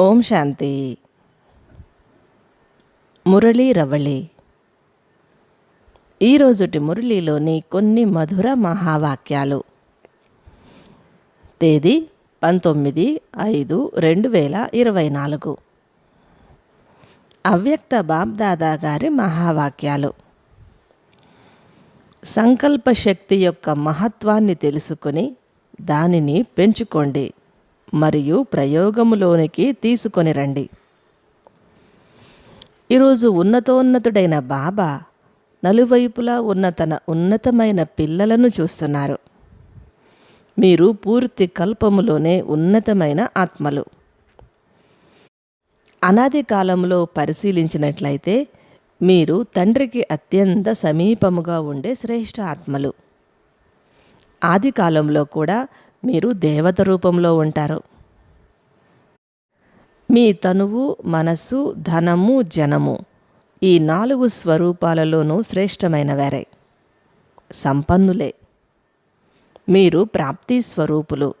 ఓం శాంతి. మురళీ రవళి. ఈరోజుటి మురళీలోని కొన్ని మధుర మహావాక్యాలు. తేదీ పంతొమ్మిది ఐదు రెండు వేల ఇరవై నాలుగు. అవ్యక్త బాబ్దాదా గారి మహావాక్యాలు. సంకల్ప శక్తి యొక్క మహత్వాన్ని తెలుసుకుని దానిని పెంచుకోండి. మరియు ప్రయోగములోనికి తీసుకొని రండి. ఈరోజు ఉన్నతోన్నతుడైన బాబా నలువైపులా ఉన్న తన ఉన్నతమైన పిల్లలను చూస్తున్నారు. మీరు పూర్తి కల్పములోనే ఉన్నతమైన ఆత్మలు. అనాది కాలంలో పరిశీలించినట్లయితే మీరు తండ్రికి అత్యంత సమీపముగా ఉండే శ్రేష్ఠ ఆత్మలు. ఆది కాలంలో కూడా మీరు దేవత రూపంలో ఉంటారు. మీ తనువు మనస్సు ధనము జనము ఈ నాలుగు స్వరూపాలలోనూ శ్రేష్టమైనవారే. సంపన్నులే. మీరు ప్రాప్తి స్వరూపులు.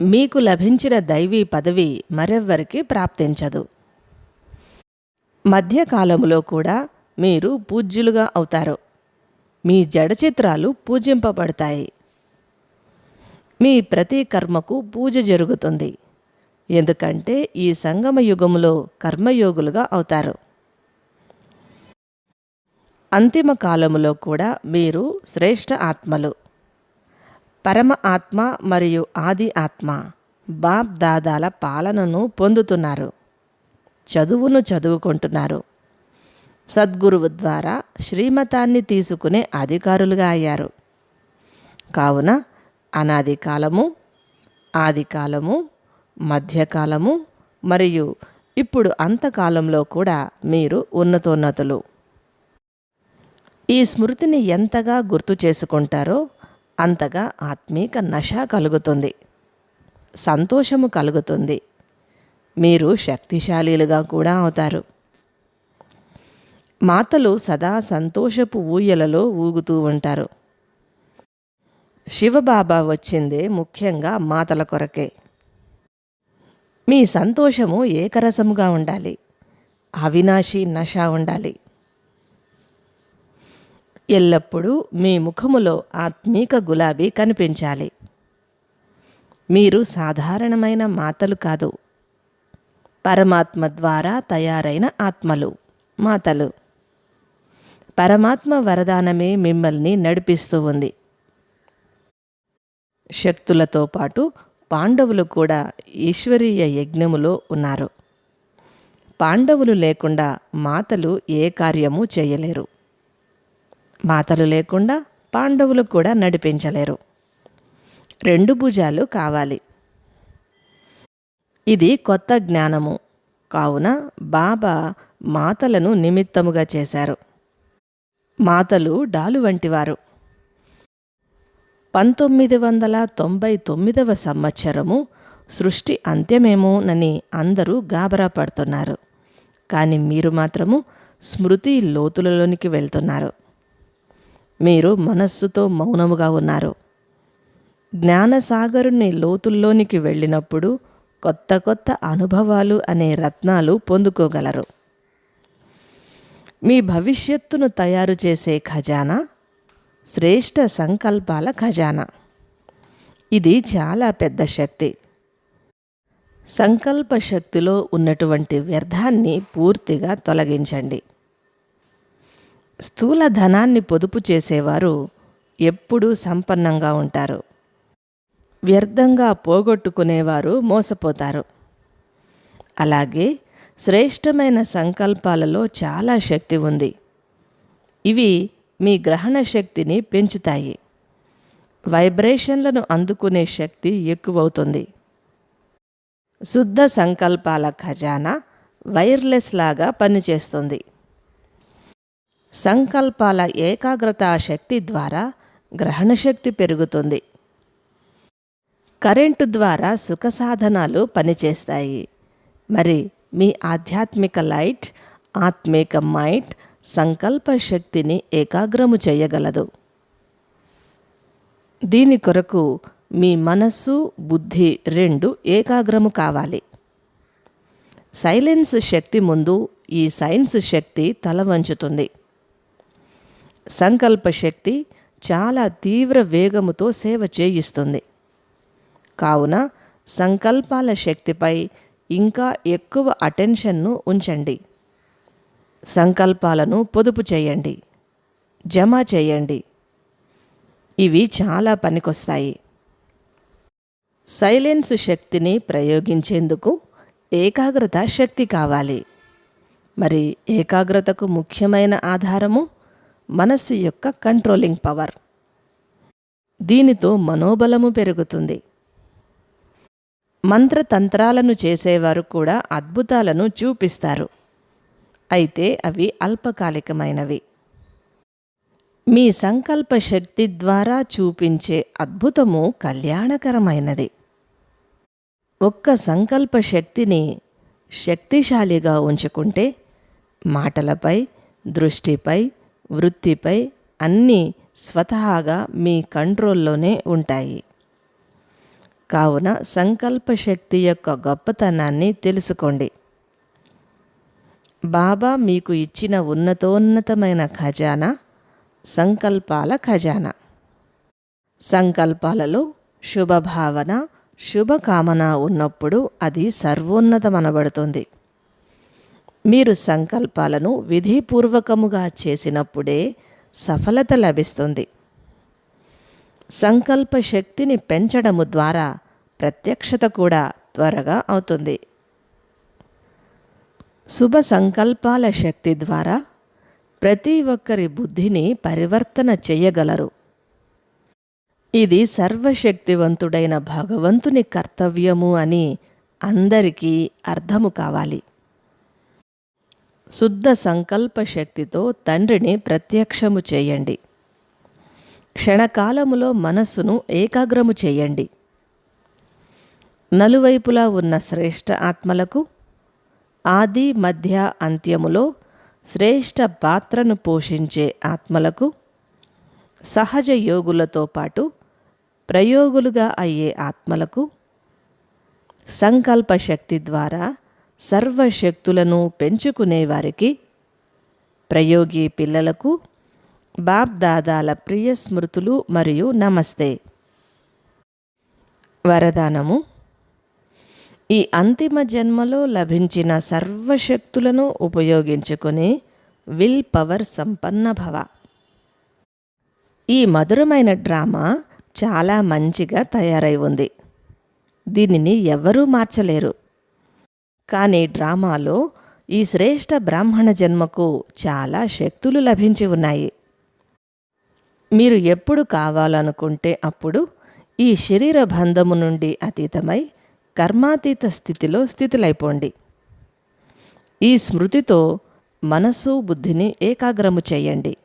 మీకు లభించిన దైవీ పదవి మరెవ్వరికి ప్రాప్తించదు. మధ్యకాలములో కూడా మీరు పూజ్యులుగా అవుతారు. మీ జడ చిత్రాలు పూజింపబడతాయి. మీ ప్రతి కర్మకు పూజ జరుగుతుంది. ఎందుకంటే ఈ సంగమ యుగములో కర్మయోగులుగా అవుతారు. అంతిమ కాలములో కూడా మీరు శ్రేష్ఠ ఆత్మలు. పరమ ఆత్మ మరియు ఆది ఆత్మ బాప్ దాదాల పాలనను పొందుతున్నారు. చదువును చదువుకుంటున్నారు. సద్గురువు ద్వారా శ్రీమతాన్ని తీసుకునే అధికారులుగా అయ్యారు. కావున అనాది కాలము ఆది కాలము మధ్యకాలము మరియు ఇప్పుడు అంతకాలంలో కూడా మీరు ఉన్నతోన్నతులు. ఈ స్మృతిని ఎంతగా గుర్తు చేసుకుంటారో అంతగా ఆత్మీక నశ కలుగుతుంది. సంతోషము కలుగుతుంది. మీరు శక్తిశాలీలుగా కూడా అవుతారు. మాతలు సదా సంతోషపు ఊయలలో ఊగుతూ ఉంటారు. శివబాబా వచ్చిందే ముఖ్యంగా మాతల కొరకే. మీ సంతోషము ఏకరసముగా ఉండాలి. అవినాశి నష ఉండాలి. ఎల్లప్పుడూ మీ ముఖములో ఆత్మీక గులాబీ కనిపించాలి. మీరు సాధారణమైన మాతలు కాదు. పరమాత్మ ద్వారా తయారైన ఆత్మలు మాతలు. పరమాత్మ వరదానమే మిమ్మల్ని నడిపిస్తూ ఉంది. శక్తులతో పాటు పాండవులు కూడా ఈశ్వరీయ యజ్ఞములో ఉన్నారు. పాండవులు లేకుండా మాతలు ఏ కార్యము చేయలేరు. మాతలు లేకుండా పాండవులు కూడా నడిపించలేరు. రెండు భుజాలు కావాలి. ఇది కొత్త జ్ఞానము. కావున బాబా మాతలను నిమిత్తముగా చేశారు. మాతలు డాలు వంటివారు. పంతొమ్మిది వందల తొంభై తొమ్మిదవ సంవత్సరము సృష్టి అంత్యమేమోనని అందరూ గాబరా పడుతున్నారు. కానీ మీరు మాత్రము స్మృతి లోతులలోనికి వెళ్తున్నారు. మీరు మనస్సుతో మౌనముగా ఉన్నారు. జ్ఞానసాగరుని లోతుల్లోనికి వెళ్ళినప్పుడు కొత్త కొత్త అనుభవాలు అనే రత్నాలు పొందుకోగలరు. మీ భవిష్యత్తును తయారు చేసే ఖజానా శ్రేష్ఠ సంకల్పాల ఖజానా. ఇది చాలా పెద్ద శక్తి. సంకల్ప శక్తిలో ఉన్నటువంటి వ్యర్థాన్ని పూర్తిగా తొలగించండి. స్థూల ధనాన్ని పొదుపు చేసేవారు ఎప్పుడూ సంపన్నంగా ఉంటారు. వ్యర్థంగా పోగొట్టుకునేవారు మోసపోతారు. అలాగే శ్రేష్టమైన సంకల్పాలలో చాలా శక్తి ఉంది. ఇవి మీ గ్రహణ శక్తిని పెంచుతాయి. వైబ్రేషన్లను అందుకునే శక్తి ఎక్కువవుతుంది. శుద్ధ సంకల్పాల ఖజానా వైర్లెస్ లాగా పనిచేస్తుంది. సంకల్పాల ఏకాగ్రత శక్తి ద్వారా గ్రహణ శక్తి పెరుగుతుంది. కరెంటు ద్వారా సుఖ సాధనాలు పనిచేస్తాయి. మరి మీ ఆధ్యాత్మిక లైట్ ఆత్మిక మైట్ సంకల్ప శక్తిని ఏకాగ్రము చేయగలదు. దీని కొరకు మీ మనస్సు బుద్ధి రెండు ఏకాగ్రము కావాలి. సైలెన్స్ శక్తి ముందు ఈ సైన్స్ శక్తి తల వంచుతుంది. సంకల్ప శక్తి చాలా తీవ్ర వేగముతో సేవ చేయిస్తుంది. కావున సంకల్పాల శక్తిపై ఇంకా ఎక్కువ అటెన్షన్ను ఉంచండి. సంకల్పాలను పొదుపు చేయండి జమ చేయండి. ఇవి చాలా పనికొస్తాయి. సైలెన్స్ శక్తిని ప్రయోగించేందుకు ఏకాగ్రత శక్తి కావాలి. మరి ఏకాగ్రతకు ముఖ్యమైన ఆధారము మనస్సు యొక్క కంట్రోలింగ్ పవర్. దీనితో మనోబలము పెరుగుతుంది. మంత్రతంత్రాలను చేసేవారు కూడా అద్భుతాలను చూపిస్తారు. అయితే అవి అల్పకాలికమైనవి. మీ సంకల్ప శక్తి ద్వారా చూపించే అద్భుతము కళ్యాణకరమైనది. ఒక్క సంకల్ప శక్తిని శక్తిశాలిగా ఉంచుకుంటే మాటలపై దృష్టిపై వృత్తిపై అన్నీ స్వతహాగా మీ కంట్రోల్లోనే ఉంటాయి. కావున సంకల్ప శక్తి యొక్క గొప్పతనాన్ని తెలుసుకోండి. బాబా మీకు ఇచ్చిన ఉన్నతోన్నతమైన ఖజానా? సంకల్పాల ఖజానా. సంకల్పాలలో శుభభావన శుభకామన ఉన్నప్పుడు అది సర్వోన్నతమనబడుతుంది. మీరు సంకల్పాలను విధిపూర్వకముగా చేసినప్పుడే సఫలత లభిస్తుంది. సంకల్ప శక్తిని పెంచడము ద్వారా ప్రత్యక్షత కూడా త్వరగా అవుతుంది. శుభ సంకల్పాల శక్తి ద్వారా ప్రతి ఒక్కరి బుద్ధిని పరివర్తన చేయగలరు. ఇది సర్వశక్తివంతుడైన భగవంతుని కర్తవ్యము అని అందరికీ అర్థము కావాలి. శుద్ధ సంకల్ప శక్తితో తండ్రిని ప్రత్యక్షము చేయండి. క్షణకాలములో మనస్సును ఏకాగ్రము చేయండి. నలువైపులా ఉన్న శ్రేష్ఠ ఆత్మలకు ఆది మధ్య అంత్యములో శ్రేష్ఠ పాత్రను పోషించే ఆత్మలకు సహజ యోగులతో పాటు ప్రయోగులుగా అయ్యే ఆత్మలకు సంకల్ప శక్తి ద్వారా సర్వశక్తులను పెంచుకునేవారికి ప్రయోగి పిల్లలకు బాప్ దాదాల ప్రియ స్మృతులు మరియు నమస్తే. వరదానము. ఈ అంతిమ జన్మలో లభించిన సర్వశక్తులను ఉపయోగించుకుని విల్ పవర్ సంపన్న భవ. ఈ మధురమైన డ్రామా చాలా మంచిగా తయారై ఉంది. దీనిని ఎవరూ మార్చలేరు. కానీ డ్రామాలో ఈ శ్రేష్ఠ బ్రాహ్మణ జన్మకు చాలా శక్తులు లభించి ఉన్నాయి. మీరు ఎప్పుడు కావాలనుకుంటే అప్పుడు ఈ శరీర బంధము నుండి అతీతమై కర్మాతీత స్థితిలో స్థితులైపోండి. ఈ స్మృతితో మనస్సు బుద్ధిని ఏకాగ్రము చేయండి.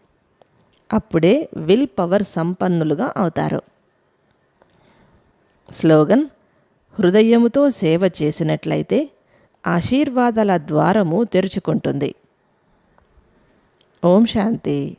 అప్పుడే విల్ పవర్ సంపన్నులుగా అవుతారు. స్లోగన్ హృదయముతో సేవ చేసినట్లయితే ఆశీర్వాదాల ద్వారము తెరుచుకుంటుంది. ఓం శాంతి.